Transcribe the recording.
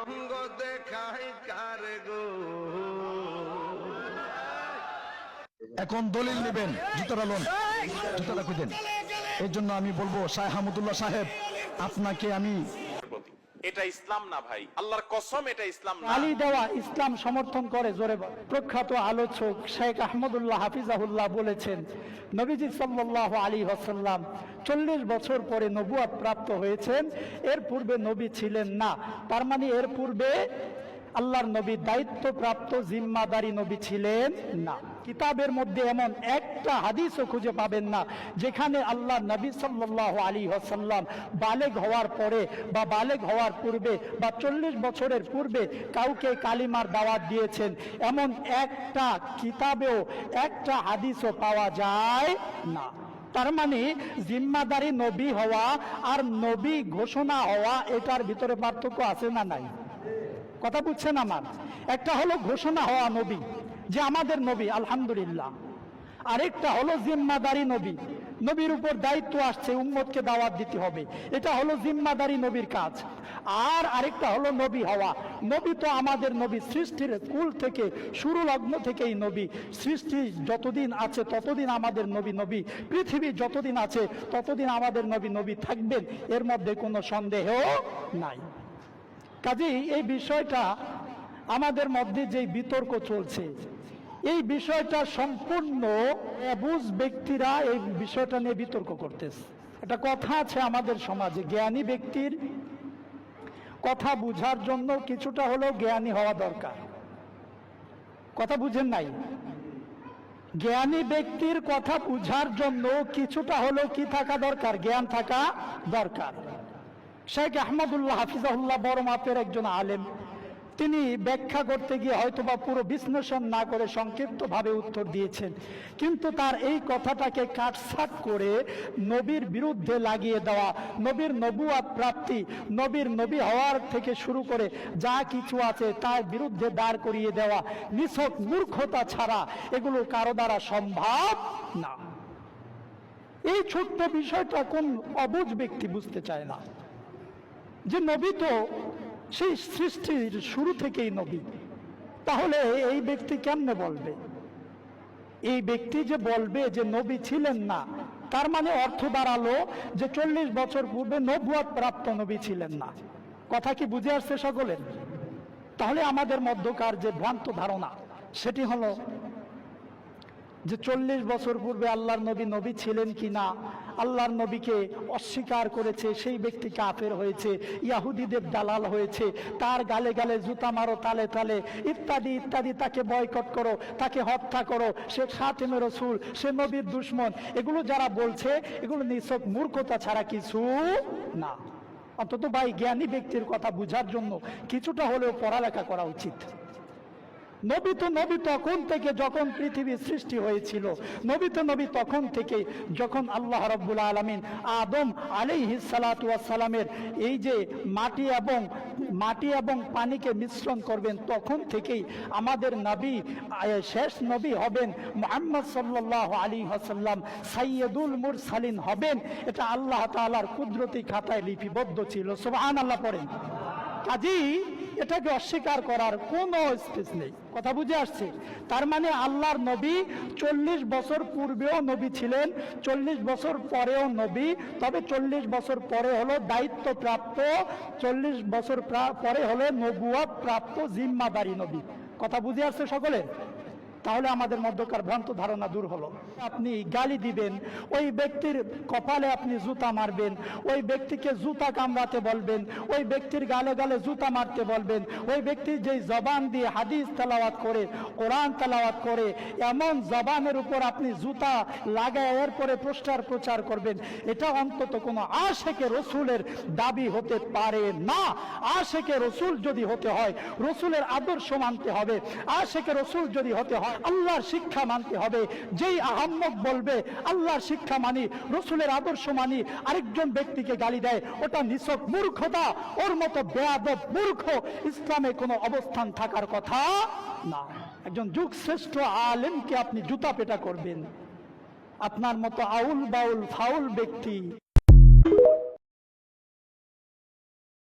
অঙ্গ দেখাই কার গো এখন দলিল নেবেন, জুতাটা খুঁজেন এর জন্য আমি বলব, শাহ হামুদুল্লাহ সাহেব, আপনাকে আমি। এটা ইসলাম না ভাই। আল্লাহর কসম এটা ইসলাম না। আলী দেওয়া ইসলাম সমর্থন করে জোরে। প্রখ্যাত আলোচক শেখ আহমদুল্লাহ হাফিজাহুল্লাহ বলেছেন, নবীজি সাল্লাহ আলী হাসাল্লাম চল্লিশ বছর পরে নবুয়াত প্রাপ্ত হয়েছেন। এর পূর্বে নবী ছিলেন না। তার মানে এর পূর্বে আল্লাহর নবী দায়িত্বপ্রাপ্ত জিম্মাদারি নবী ছিলেন না। কিতাবের মধ্যে এমন একটা হাদিসও খুঁজে পাবেন না, যেখানে আল্লাহ নবী সাল্লাহ আলী হাসাল্লাম বালেগ হওয়ার পরে বা বালেগ হওয়ার পূর্বে বা চল্লিশ বছরের পূর্বে কাউকে কালিমার দাওয়াত দিয়েছেন। এমন একটা কিতাবেও একটা হাদিসও পাওয়া যায় না। তার মানে জিম্মাদারি নবী হওয়া আর নবী ঘোষণা হওয়া এটার ভিতরে পার্থক্য আছে না নাই? কথা বুঝছেন আমার। একটা হলো ঘোষণা হওয়া নবী, যে আমাদের নবী, আলহামদুলিল্লাহ। আরেকটা হলো জিম্মাদারি নবী। নবীর উপর দায়িত্ব আসছে, উম্মতকে দাওয়াত দিতে হবে। এটা হলো জিম্মাদারি নবীর কাজ। আর আরেকটা হলো নবী হওয়া। নবী তো আমাদের নবী, সৃষ্টির কুল থেকে শুরু লগ্ন থেকেই নবী। সৃষ্টি যতদিন আছে, ততদিন আমাদের নবী নবী। পৃথিবী যতদিন আছে, ততদিন আমাদের নবী নবী থাকবেন, এর মধ্যে কোনো সন্দেহ নাই। কাজেই এই বিষয়টা আমাদের মধ্যে যে বিতর্ক চলছে, এই বিষয়টা সম্পূর্ণ অবুজ ব্যক্তিরা এই বিষয়টা নিয়ে বিতর্ক করতেছে। একটা কথা আছে আমাদের সমাজে, জ্ঞানী ব্যক্তির কথা বুঝার জন্য কিছুটা হলেও জ্ঞানী হওয়া দরকার। কথা বুঝেন নাই? জ্ঞানী ব্যক্তির কথা বুঝার জন্য কিছুটা হলেও কি থাকা দরকার? জ্ঞান থাকা দরকার। শেখ আহমদুল্লাহ হাফিজাহুল্লাহ বড় মাপের একজন আলেম। তিনি ব্যাখ্যা করতে গিয়ে হয়তোবা পুরো বিশ্লেষণ না করে সংক্ষিপ্তভাবে উত্তর দিয়েছেন। কিন্তু তার এই কথাটাকে কাটছাট করে নবীর বিরুদ্ধে লাগিয়ে দেওয়া, নবীর নবুয়াত প্রাপ্তি, নবীর নবী হওয়ার থেকে শুরু করে যা কিছু আছে তার বিরুদ্ধে দাঁড় করিয়ে দেওয়া, নিছক মূর্খতা ছাড়া এগুলো কারও দ্বারা সম্ভব না। এই ছোট্ট বিষয়টা কোন অবুঝ ব্যক্তি বুঝতে চায় না। যে নবী তো সেই সৃষ্টির শুরু থেকেই নবী। তাহলে এই ব্যক্তি কেমনে বলবে? এই ব্যক্তি যে বলবে যে নবী ছিলেন না, তার মানে অর্থ দাঁড়াল যে চল্লিশ বছর পূর্বে নবুয়াত প্রাপ্ত নবী ছিলেন না। কথা কি বুঝে আসছে সকলের তাহলে আমাদের মধ্যকার যে ভ্রান্ত ধারণা, সেটি হলো যে চল্লিশ বছর পূর্বে আল্লাহর নবী নবী ছিলেন কি না আল্লাহর নবীকে অস্বীকার করেছে, সেই ব্যক্তি কাফের হয়েছে, ইয়াহুদিদের দালাল হয়েছে, তার গালে গালে জুতা মারো, তালে তালে, ইত্যাদি ইত্যাদি, তাকে বয়কট করো, তাকে হত্যা করো, সে খাতেমে রসুল, সে নবীর দুশ্মন। এগুলো যারা বলছে, এগুলো নিছক মূর্খতা ছাড়া কিছু না। অন্তত ভাই জ্ঞানী ব্যক্তির কথা বুঝার জন্য কিছুটা হলেও পড়ালেখা করা উচিত। নবী তো নবী তখন থেকে যখন পৃথিবীর সৃষ্টি হয়েছিল, নবী তো নবী তখন থেকে যখন আল্লাহ রব্বুল আলমিন আদম সালামের এই যে মাটি এবং মাটি এবং পানিকে মিশ্রণ করবেন, তখন থেকেই আমাদের নবী শেষ নবী হবেন মোহাম্মদ সাল্লাহ আলী হাসাল্লাম সাইয়দুল মুরসালিন হবেন। এটা আল্লাহ তাআলার কুদরতি খাতায় লিপিবদ্ধ ছিল। সুবহান আল্লাহ পড়েন। কাজেই এটাকে অস্বীকার করার কোনো স্পেস নেই। কথা বুঝে আসছে? তার মানে আল্লাহর নবী চল্লিশ বছর পূর্বেও নবী ছিলেন, চল্লিশ বছর পরেও নবী, তবে চল্লিশ বছর পরে হলো দায়িত্বপ্রাপ্ত, চল্লিশ বছর পরে হলো নবুয়া প্রাপ্ত জিম্মাদারি নবী। কথা বুঝে আসছে সকলে? তাহলে আমাদের মধ্যকার ভ্রান্ত ধারণা দূর হলো। আপনি গালি দিবেন, ওই ব্যক্তির কপালে আপনি জুতা মারবেন, ওই ব্যক্তিকে জুতা কামড়াতে বলবেন, ওই ব্যক্তির গালে গালে জুতা মারতে বলবেন, ওই ব্যক্তির যেই জবান দিয়ে হাদিস তালাওয়াত করে, কোরআন তালাওয়াত করে, এমন জবানের উপর আপনি জুতা লাগায় এরপরে প্রচার প্রচার করবেন, এটা অন্তত কোনো আশেকে রসুলের দাবি হতে পারে না। আশেকে রসুল যদি হতে হয়, রসুলের আদর্শ মানতে হবে। আশেকে রসুল যদি হতে হয় আল্লাহর শিক্ষা মানতে হবে। যেই আহম্মক বলবে, আল্লাহর শিক্ষা মানি, রসুলের আদর্শ মানি, আরেকজন ব্যক্তিকে গালি দেয়, ওটা নিছক মূর্খতা। ওর মতো বেয়াদব মূর্খ ইসলামে কোনো অবস্থান থাকার কথা না। একজন যুগ শ্রেষ্ঠ আলেমকে আপনি জুতা পেটা করবেন। আপনার মতো আউল বাউল ফাউল ব্যক্তি।